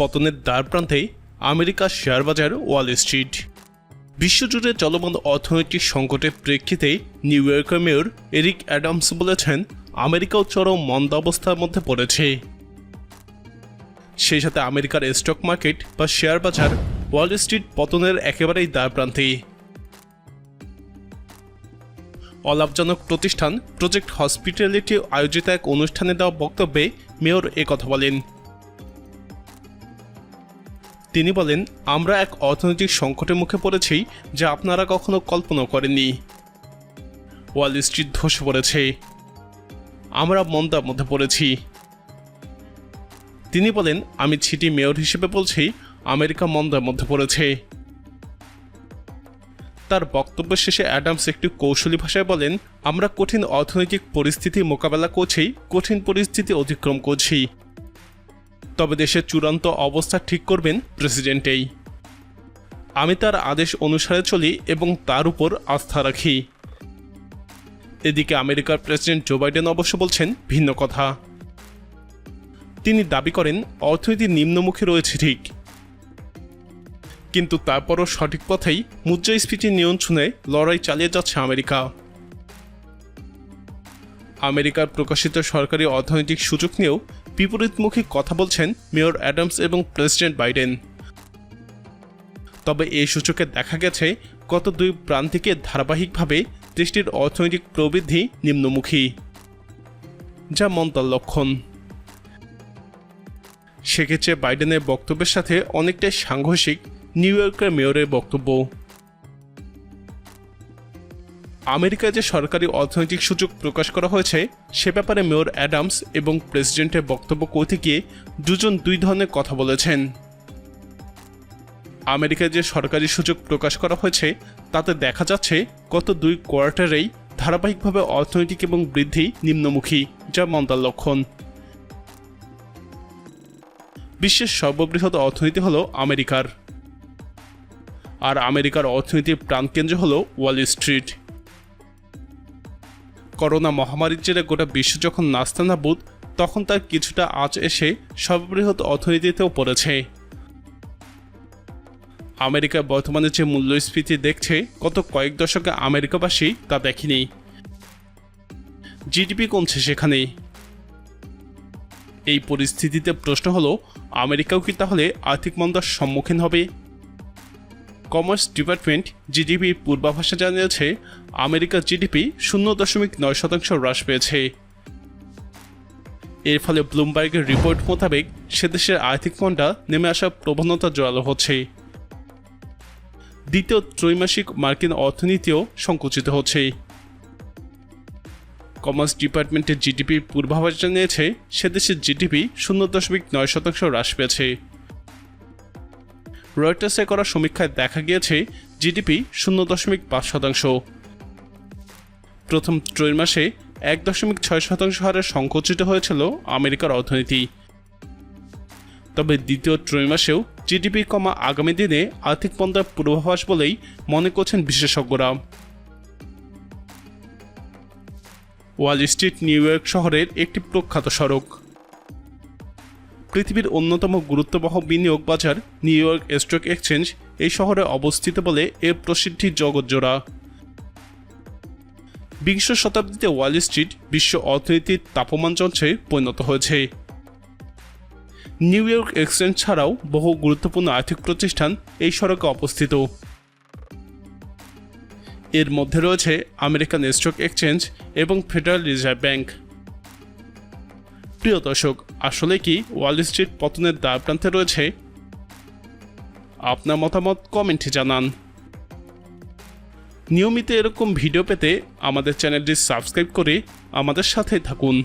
পতনের দ্বার প্রান্তে আমেরিকার শেয়ার বাজার ওয়াল স্ট্রিট। বিশ্বজুড়ে চলমান অর্থনৈতিক সংকটের প্রেক্ষিতে নিউ ইয়র্কের মেয়র এরিক অ্যাডামস বলেছেন, আমেরিকাও চরম মন্দাবস্থার মধ্যে পড়েছে। সেই সাথে আমেরিকার স্টক মার্কেট বা শেয়ার বাজার ওয়াল স্ট্রিট পতনের একেবারেই দ্বার প্রান্তে। অলাভজনক প্রতিষ্ঠান প্রজেক্ট হসপিটালিটি আয়োজিত এক অনুষ্ঠানে দেওয়া বক্তব্যে মেয়র কথা বলেন। তিনি বলেন, আমরা এক অর্থনৈতিক সংকটের মুখে পড়েছি যা আপনারা কখনো কল্পনা করেননি। ওয়াল স্ট্রিট ধসে পড়েছে। আমরা মন্দার মধ্যে পড়েছি। তিনি বলেন, আমি ছিটি মেয়র হিসেবে বলছি, আমেরিকা মন্দার মধ্যে পড়েছে। তার বক্তব্য শেষে অ্যাডামস একটি কৌশলী ভাষায় বলেন, আমরা কঠিন অর্থনৈতিক পরিস্থিতি মোকাবেলা করছি, কঠিন পরিস্থিতি অতিক্রম করছি। তবে দেশের চূড়ান্ত অবস্থা ঠিক করবেন প্রেসিডেন্টেই। আমি তার আদেশ অনুসারে চলি এবং তার উপর আস্থা রাখি। এদিকে আমেরিকার প্রেসিডেন্ট জো বাইডেন অবশ্য বলছেন ভিন্ন কথা। তিনি দাবি করেন, অর্থনীতি নিম্নমুখী রয়েছে ঠিক। কিন্তু তারপরও সঠিক পথেই মুদ্রাস্ফীতি নিয়ন্ত্রণে লড়াই চালিয়ে যাচ্ছে আমেরিকা। আমেরিকার প্রকাশিত সরকারি অর্থনৈতিক সূচক নিয়েও বিপরীতমুখী কথা বলছেন মেয়র অ্যাডামস এবং প্রেসিডেন্ট বাইডেন। তবে এই সূচকে দেখা গেছে গত দুই প্রান্তিকে ধারাবাহিকভাবে দেশটির অর্থনৈতিক প্রবৃদ্ধি নিম্নমুখী, যা মন্তার লক্ষণ। সেক্ষেত্রে বাইডেনের বক্তব্যের সাথে অনেকটাই সাংঘর্ষিক নিউ ইয়র্কের মেয়রের বক্তব্য। আমেরিকায় যে সরকারি অর্থনৈতিক সূচক প্রকাশ করা হয়েছে, সে ব্যাপারে মেয়র অ্যাডামস এবং প্রেসিডেন্টের বক্তব্য করতে গিয়ে দুজন দুই ধরনের কথা বলেছেন। আমেরিকায় যে সরকারি সূচক প্রকাশ করা হয়েছে, তাতে দেখা যাচ্ছে গত দুই কোয়ার্টারেই ধারাবাহিকভাবে অর্থনৈতিক এবং বৃদ্ধি নিম্নমুখী, যা মন্দার লক্ষণ। বিশ্বের সর্ববৃহৎ অর্থনীতি হল আমেরিকার। আর আমেরিকার অর্থনীতির প্রাণকেন্দ্র হল ওয়াল স্ট্রিট। করোনা মহামারীর জেরে গোটা বিশ্ব যখন নাস্তানাবুদ তখন তার কিছুটা আজ এসে সর্ববৃহৎ অর্থনীতিতেও পড়েছে। আমেরিকা বর্তমানে যে মূল্যস্ফীতি দেখছে, গত কয়েক দশকে আমেরিকাবাসী তা দেখেনি। জিডিপি কমছে সেখানে। এই পরিস্থিতিতে প্রশ্ন হলো, আমেরিকাও কি তাহলে আর্থিক মন্দার সম্মুখীন হবে? কমার্স ডিপার্টমেন্ট জিডিপির পূর্বাভাসে জানিয়েছে আমেরিকার জিডিপি শূন্য দশমিক নয় শতাংশ হ্রাস পেয়েছে। এর ফলে ব্লুমবার্গের রিপোর্ট মোতাবেক সে দেশের আর্থিক মন্দা নেমে আসার প্রবণতা জোরালো হচ্ছে। দ্বিতীয় ত্রৈমাসিক মার্কিন অর্থনীতিও সংকুচিত হচ্ছে। কমার্স ডিপার্টমেন্টের জিডিপির পূর্বাভাস জানিয়েছে, সে দেশের জিডিপি শূন্য দশমিক নয় শতাংশ হ্রাস পেয়েছে। রয়টার্সে করা সমীক্ষায় দেখা গিয়েছে জিডিপি শূন্য দশমিক পাঁচ শতাংশ। প্রথম ত্রৈমাসে এক দশমিক ছয় শতাংশ হারে সংকুচিত হয়েছিল আমেরিকার অর্থনীতি। তবে দ্বিতীয় ত্রৈমাসেও জিডিপি কমা আগামী দিনে আর্থিক মন্দার পূর্বাভাস বলেই মনে করছেন বিশেষজ্ঞরা। ওয়াল স্ট্রিট নিউ ইয়র্ক শহরের একটি প্রখ্যাত সড়ক। পৃথিবীর অন্যতম গুরুত্ববহ বিনিয়োগ বাজার নিউ ইয়র্ক স্টক এক্সচেঞ্জ এই শহরে অবস্থিত বলে এর প্রসিদ্ধি জগৎজোড়া। বিংশ শতাব্দীতে ওয়াল স্ট্রিট বিশ্ব অর্থনীতির তাপমান যন্ত্রে পরিণত হয়েছে। নিউ ইয়র্ক এক্সচেঞ্জ ছাড়াও বহু গুরুত্বপূর্ণ আর্থিক প্রতিষ্ঠান এই সড়কে অবস্থিত। এর মধ্যে রয়েছে আমেরিকান স্টক এক্সচেঞ্জ এবং ফেডারেল রিজার্ভ ব্যাংক। প্রিয় দর্শক, আসলে কি ওয়াল স্ট্রিট পতনের দ্বার প্রান্তে রয়েছে? আপনার মতামত কমেন্টে জানান। নিয়মিত এরকম ভিডিও পেতে আমাদের চ্যানেলটি সাবস্ক্রাইব করে আমাদের সাথে থাকুন।